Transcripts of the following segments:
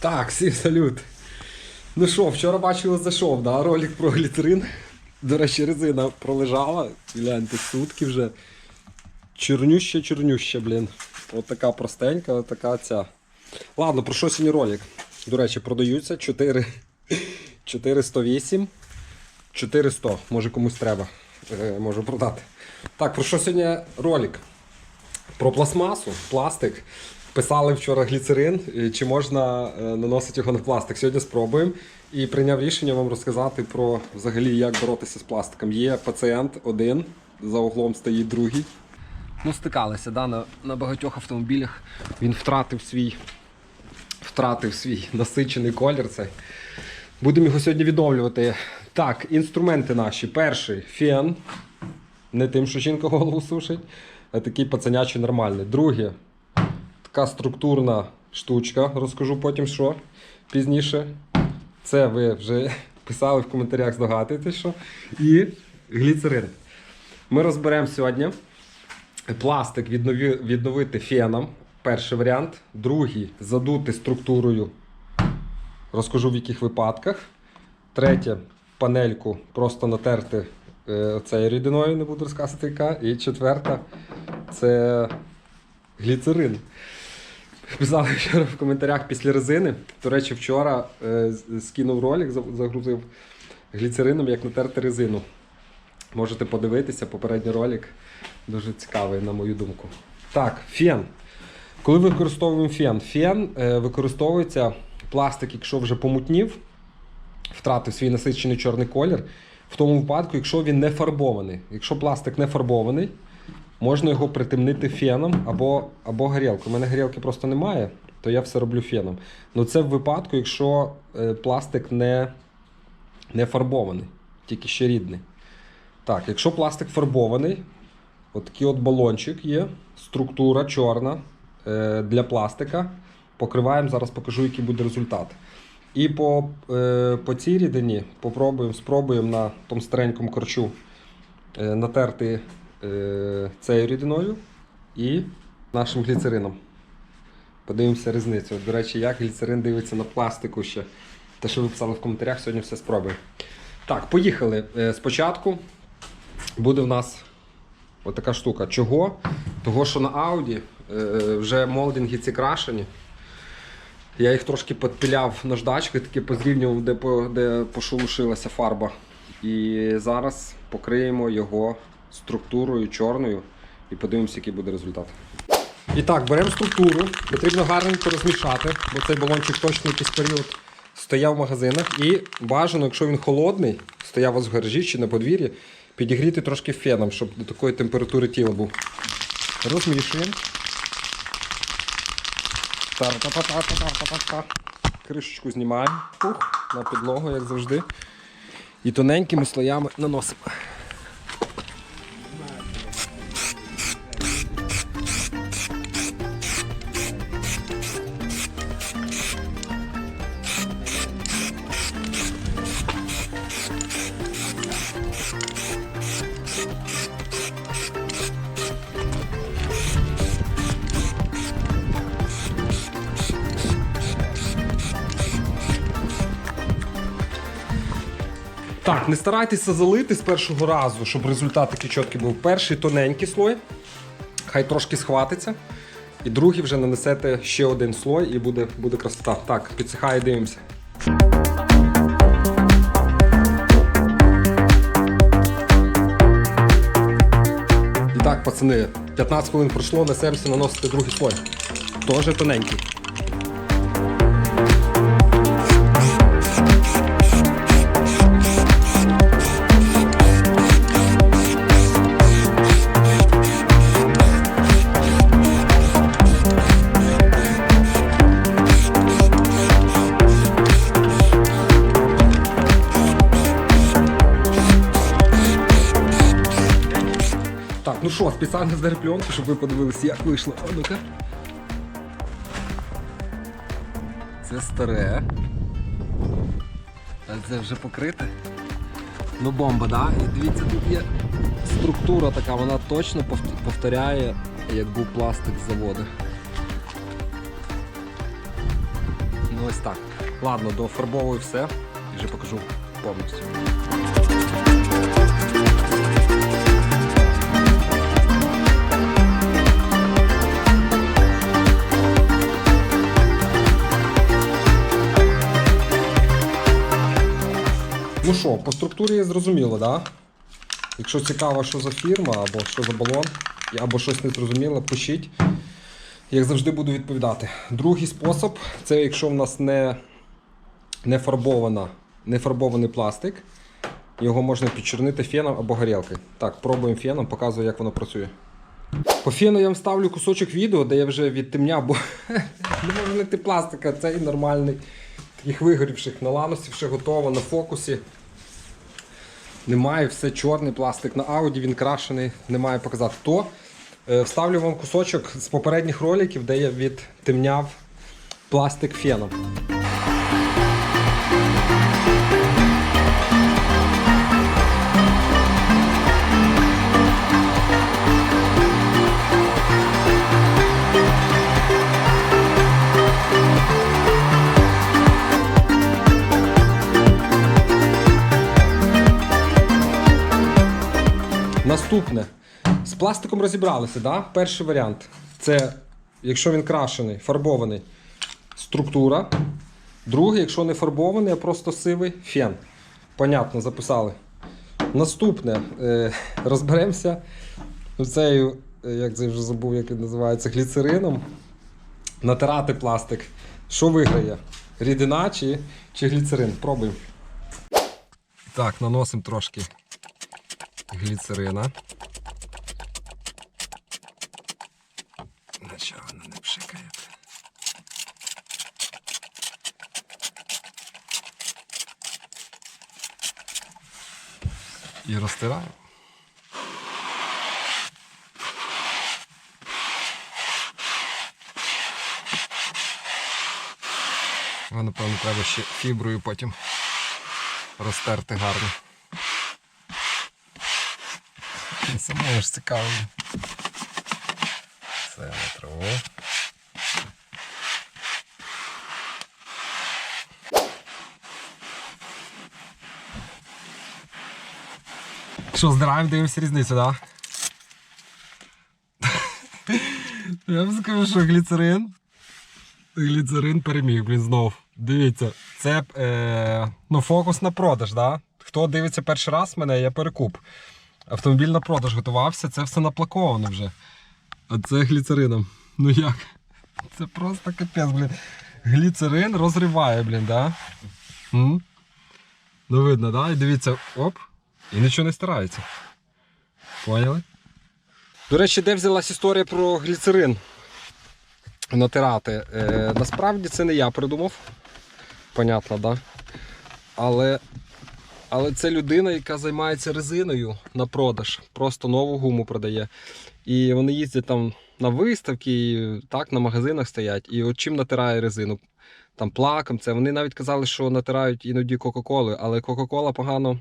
Так, всім салют. Ну що, вчора бачили, зайшов, да, ролик про гліцерин. До речі, резина пролежала. Гляньте, сутки вже. Чорнюща, чорнюща, блін. От така простенька, от така ця. Ладно, про що сьогодні ролик? До речі, продаються 4, 408, 400. Може комусь треба. Е, можу продати. Так, про що сьогодні ролик? Про пластмасу, пластик. Писали вчора гліцерин, чи можна е, наносити його на пластик. Сьогодні спробуємо. І прийняв рішення вам розказати про взагалі, як боротися з пластиком. Є пацієнт один, за углом стоїть другий. Ну, стикалися да, на, на багатьох автомобілях. Він втратив свій, втратив свій насичений колір. Цей. Будемо його сьогодні відновлювати. Так, інструменти наші. Перший фен. Не тим, що жінка голову сушить, а такий пацанячий нормальний. Друге, така структурна штучка, розкажу потім що пізніше. Це ви вже писали в коментарях, здогадуєтесь, що. І гліцерин. Ми розберемо сьогодні пластик віднові- відновити феном. Перший варіант. Другий задути структурою. Розкажу в яких випадках. Третє панельку просто натерти е, цією рідиною, не буду розказувати яка. І четверта це гліцерин. Писали вчора в коментарях після резини. До речі, вчора е, скинув ролик, загрузив гліцерином, як натерти резину. Можете подивитися, попередній ролик дуже цікавий, на мою думку. Так, фен. Коли використовуємо фен, фен е, використовується пластик, якщо вже помутнів, втратив свій насичений чорний колір. В тому випадку, якщо він не фарбований. Якщо пластик не фарбований, можна його притемнити феном або, або горілкою. У мене горілки просто немає, то я все роблю феном. Ну це в випадку, якщо е, пластик не, не фарбований, тільки ще рідний. Так, якщо пластик фарбований, от такий от балончик є, структура чорна е, для пластика. Покриваємо, зараз покажу, який буде результат. І по, е, по цій рідині попробуємо, спробуємо на тому старенькому корчу натерти цією рідиною і нашим гліцерином. Подивимося різницю. До речі, як гліцерин дивиться на пластику ще. Те, що ви писали в коментарях, сьогодні все спробуємо. Так, поїхали. Е, Спочатку буде в нас отака штука. Чого? Того, що на Audi е, вже молдинги ці крашені. Я їх трошки підпиляв наждачки, таки позрівнював, де, де пошелушилася фарба. І зараз покриємо його структурою чорною і подивимося, який буде результат. І так, беремо структуру, потрібно гарненько розмішати, бо цей балончик точно якийсь період стояв в магазинах. І бажано, якщо він холодний, стояв у вас в гаражі чи на подвір'ї, підігріти трошки феном, щоб до такої температури тіла був. Розмішуємо. Кришечку знімаємо Ух, на підлогу, як завжди. І тоненькими слоями наносимо. Так, не старайтеся залити з першого разу, щоб результат такий чіткий був. Перший тоненький слой, хай трошки схватиться. І другий вже нанесете ще один слой і буде, буде красота. Так, підсихає, дивимося. І так, пацани, 15 хвилин пройшло, несемося наносити другий слой. Теж тоненький. Що, спеціально здер пленку, щоб ви подивилися, як вийшло. А ну-ка. Це старе. А це вже покрите. Ну бомба, да? І дивіться, тут є структура така, вона точно повторяє, як був пластик з заводу. Ну Ось так. Ладно, дофарбовую все і вже покажу повністю. Ну що, по структурі зрозуміло. Да? Якщо цікаво, що за фірма, або що за балон, або щось не зрозуміло, пишіть. Як завжди буду відповідати. Другий спосіб це якщо в нас не, не, фарбована, не фарбований пластик, його можна підчорнити феном або горілкою. Так, пробуємо феном, показую, як воно працює. По фену я вам ставлю кусочок відео, де я вже відтемняв, бо не можу знайти пластика, цей нормальний. Таких вигорівших на ланосі, все готово, на фокусі. Немає, все чорний пластик. На ауді він крашений, немає показати. То е, вставлю вам кусочок з попередніх роликів, де я відтемняв пластик феном. Наступне. З пластиком розібралися, да? Перший варіант. Це, якщо він крашений, фарбований, структура. Другий, якщо не фарбований, а просто сивий фен. Понятно, записали. Наступне. Е, розберемося цею, е, як це вже забув, як він називається, гліцерином. Натирати пластик. Що виграє? Рідина чи, чи гліцерин? Пробуємо. Так, наносимо трошки гліцерина. Нічого вона не пшикає. І розтираю. Воно, напевно, треба ще фіброю потім розтерти гарно. Самому ж цікаво. Це на траву. Що, здираємо, дивимося різницю, так? Да? Я вам скажу, що гліцерин. Гліцерин переміг, блін, знов. Дивіться, це е, ну, фокус на продаж, да? Хто дивиться перший раз мене, я перекуп. Автомобіль на продаж готувався, це все наплаковано вже. А це гліцерином. Ну як? Це просто капець, блін. Гліцерин розриває, блін, да? М? Ну видно, да? І дивіться, оп, і нічого не стирається. Поняли? До речі, де взялась історія про гліцерин натирати? Е, насправді це не я придумав. Понятно, да? Але але це людина, яка займається резиною на продаж, просто нову гуму продає. І вони їздять там на виставки, і так, на магазинах стоять. І от чим натирає резину? Там плаком, це. Вони навіть казали, що натирають іноді Кока-Колою, але Кока-Кола погано,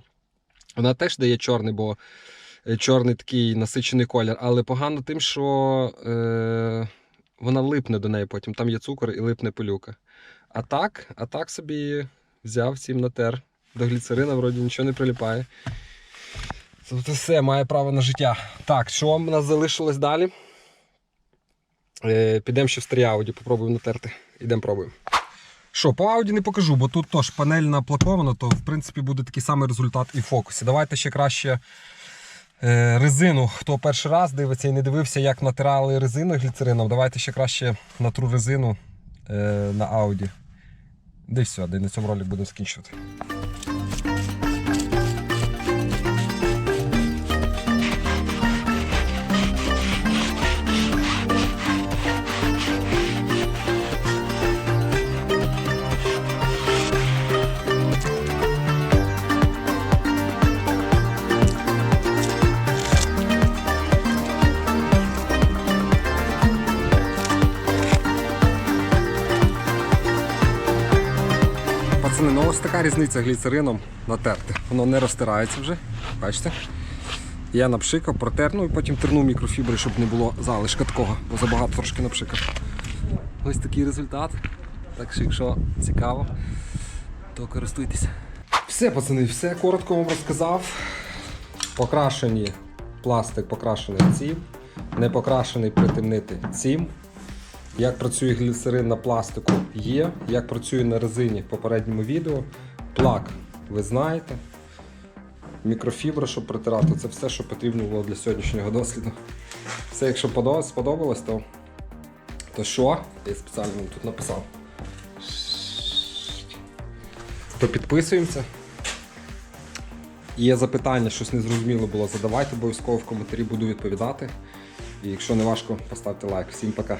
вона теж дає чорний, бо е, чорний такий насичений колір, але погано тим, що е, вона липне до неї потім. Там є цукор і липне пилюка. А так, а так собі взяв всім натер. До гліцерина вроді нічого не приліпає. Тобто все, має право на життя. Так, що у нас залишилось далі? Е, Підемо ще в старі Ауді, попробуємо натерти. Ідемо пробуємо. Що, по Ауді не покажу, бо тут теж панель наплакована, то в принципі буде такий самий результат і в фокусі. Давайте ще краще е, резину. Хто перший раз дивиться і не дивився, як натирали резину гліцерином, давайте ще краще натру резину е, на Ауді. Де все, де на цьому ролик будемо скінчувати. Пацани, ну ось така різниця гліцерином натерти. Воно не розтирається вже. Бачите? Я напшикав, протер, ну і потім тернув мікрофібри, щоб не було залишка такого, бо забагато трошки напшикав. Ось такий результат. Так що, якщо цікаво, то користуйтеся. Все, пацани, все коротко вам розказав. Покрашені пластик покрашений цим, не покрашений притемнити цим. Як працює гліцерин на пластику є, як працює на резині в попередньому відео. Плак ви знаєте. Мікрофібра, щоб притирати, це все, що потрібно було для сьогоднішнього досліду. Все, якщо подо- сподобалось, то, то що? Я спеціально тут написав. То підписуємося. Є запитання, щось незрозуміло було, задавайте обов'язково в коментарі, буду відповідати. І якщо не важко, поставте лайк. Всім пока.